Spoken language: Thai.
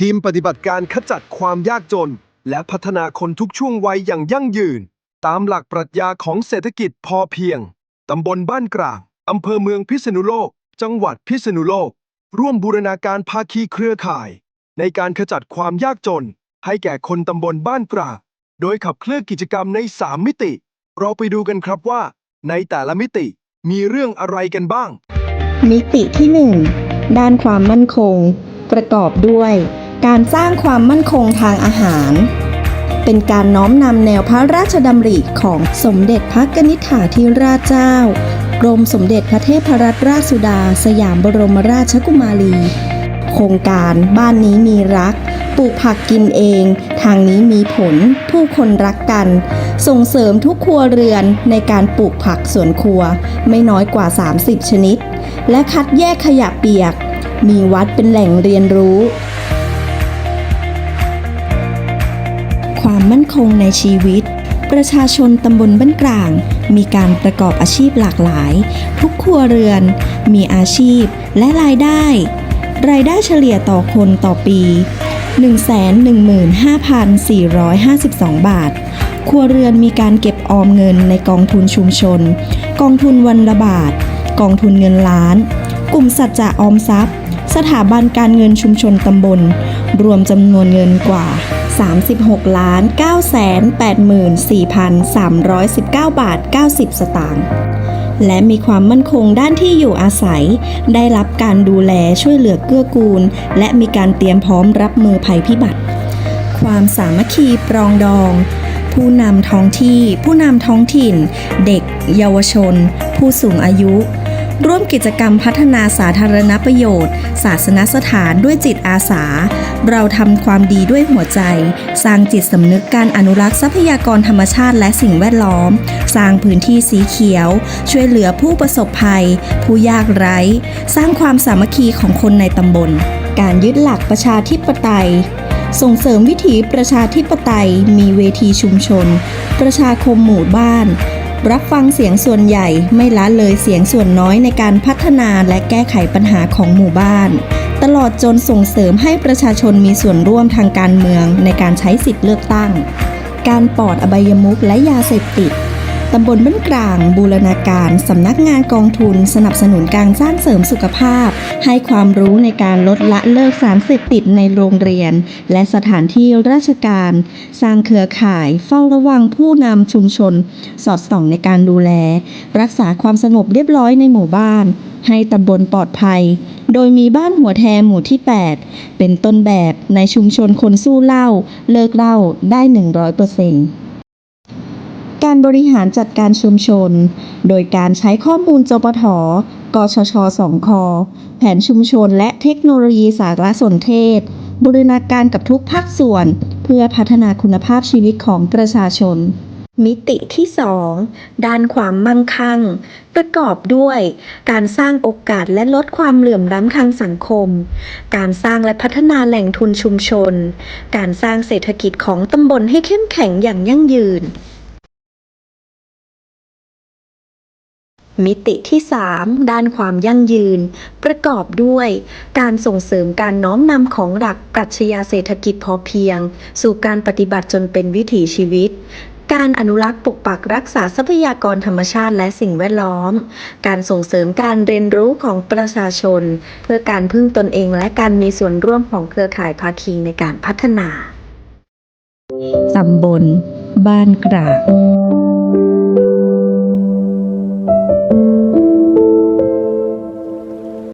ทีมปฏิบัติการขจัดความยากจน และพัฒนาคนทุกช่วงวัยอย่างยั่งยืน ตามหลักปรัชญาของเศรษฐกิจพอเพียง ตำบลบ้านกลางอำเภอเมืองพิษณุโลก จังหวัดพิษณุโลก ร่วมบูรณาการภาคีเครือข่าย ในการขจัดความยากจน ให้แก่คนตำบลบ้านกลางโดยขับเคลื่อนกิจกรรมใน 3 มิติ เราไปดูกันครับว่า ในแต่ละมิติมีเรื่องอะไรกันบ้าง มิติที่ 1 ด้านความมั่นคง ประกอบด้วย การสร้างความมั่นคงทางอาหาร เป็นการน้อมนำแนวพระราชดำริของสมเด็จพระกนิษฐาธิราชเจ้ากรมสมเด็จพระเทพรัตนราชสุดา สยามบรมราชกุมารี โครงการบ้านนี้มีรัก ปลูกผักกินเอง ทางนี้มีผล ผู้คนรักกัน ส่งเสริมทุกครัวเรือนในการปลูกผักสวนครัว ไม่น้อยกว่า 30 ชนิด และคัดแยกขยะเปียก มีวัดเป็นแหล่งเรียนรู้ มั่นคงในชีวิต ประชาชนตำบลบ้านกลาง มีการประกอบอาชีพหลากหลาย ทุกครัวเรือน มีอาชีพและรายได้ รายได้เฉลี่ยต่อคนต่อปี 115,452 บาท ครัวเรือนมีการเก็บออมเงินในกองทุนชุมชน กองทุนวันละบาท กองทุนเงินล้าน กลุ่มสัจจะออมทรัพย์ สถาบันการเงินชุมชนตำบล รวมจำนวนเงินกว่า 36ล้าน9แสน84,319 บาท 90 สตางค์และมีความมั่นคงด้านที่อยู่อาศัย ได้รับการดูแลช่วยเหลือเกื้อกูล และมีการเตรียมพร้อมรับมือภัยพิบัติ ความสามัคคีปรองดอง ผู้นำท้องที่ ผู้นำท้องถิ่น เด็ก เยาวชน ผู้สูงอายุ ร่วมกิจกรรมพัฒนาสาธารณประโยชน์ ศาสนสถานด้วยจิตอาสา เราทำความดีด้วยหัวใจ สร้างจิตสำนึกการอนุรักษ์ทรัพยากรธรรมชาติและสิ่งแวดล้อม สร้างพื้นที่สีเขียว ช่วยเหลือผู้ประสบภัย ผู้ยากไร้ สร้างความสามัคคีของคนในตำบล การยึดหลักประชาธิปไตยส่งเสริมวิถีประชาธิปไตย มีเวทีชุมชน ประชาคมหมู่บ้าน รับฟังเสียงส่วนใหญ่ไม่ละเลยเสียงส่วนน้อยในการพัฒนาและแก้ไขปัญหาของหมู่บ้าน ตลอดจนส่งเสริมให้ประชาชนมีส่วนร่วมทางการเมืองในการใช้สิทธิเลือกตั้ง การปลอดอบายมุขและยาเสพติด ตำบลบ้านกลาง บูรณาการสำนักงานกองทุน สนับสนุนการสร้างเสริมสุขภาพ ให้ความรู้ในการลดละเลิกสารเสพติดในโรงเรียน และสถานที่ราชการ สร้างเครือข่าย เฝ้าระวังผู้นำชุมชน สอดส่องในการดูแล รักษาความสงบเรียบร้อยในหมู่บ้าน ให้ตำบลปลอดภัย โดยมีบ้านหัวแทมหมู่ที่ 8 เป็นต้นแบบในชุมชนคนสู้เหล้าเลิกเหล้าได้ 100% การบริหารจัดการชุมชน โดยการใช้ข้อมูลจปทกชชสองคแผนชุมชนและเทคโนโลยีสารสนเทศ บูรณาการกับทุกภาคส่วน เพื่อพัฒนาคุณภาพชีวิตของประชาชน มิติที่ 2 ด้านความมั่งคั่ง ประกอบด้วย การสร้างโอกาสและลดความเหลื่อมล้ำทางสังคม การสร้างและพัฒนาแหล่งทุนชุมชน การสร้างเศรษฐกิจของตำบลให้เข้มแข็งอย่างยั่งยืน มิติที่ 3 ด้านความยั่งยืน ประกอบด้วย การส่งเสริมการน้อมนำของหลักปรัชญาเศรษฐกิจพอเพียง สู่การปฏิบัติจนเป็นวิถีชีวิต การอนุรักษ์ปกปักรักษาทรัพยากรธรรมชาติและสิ่งแวดล้อม การส่งเสริมการเรียนรู้ของประชาชน เพื่อการพึ่งตนเองและการมีส่วนร่วมของเครือข่ายภาคีในการพัฒนาตำบลบ้านกลาง thank you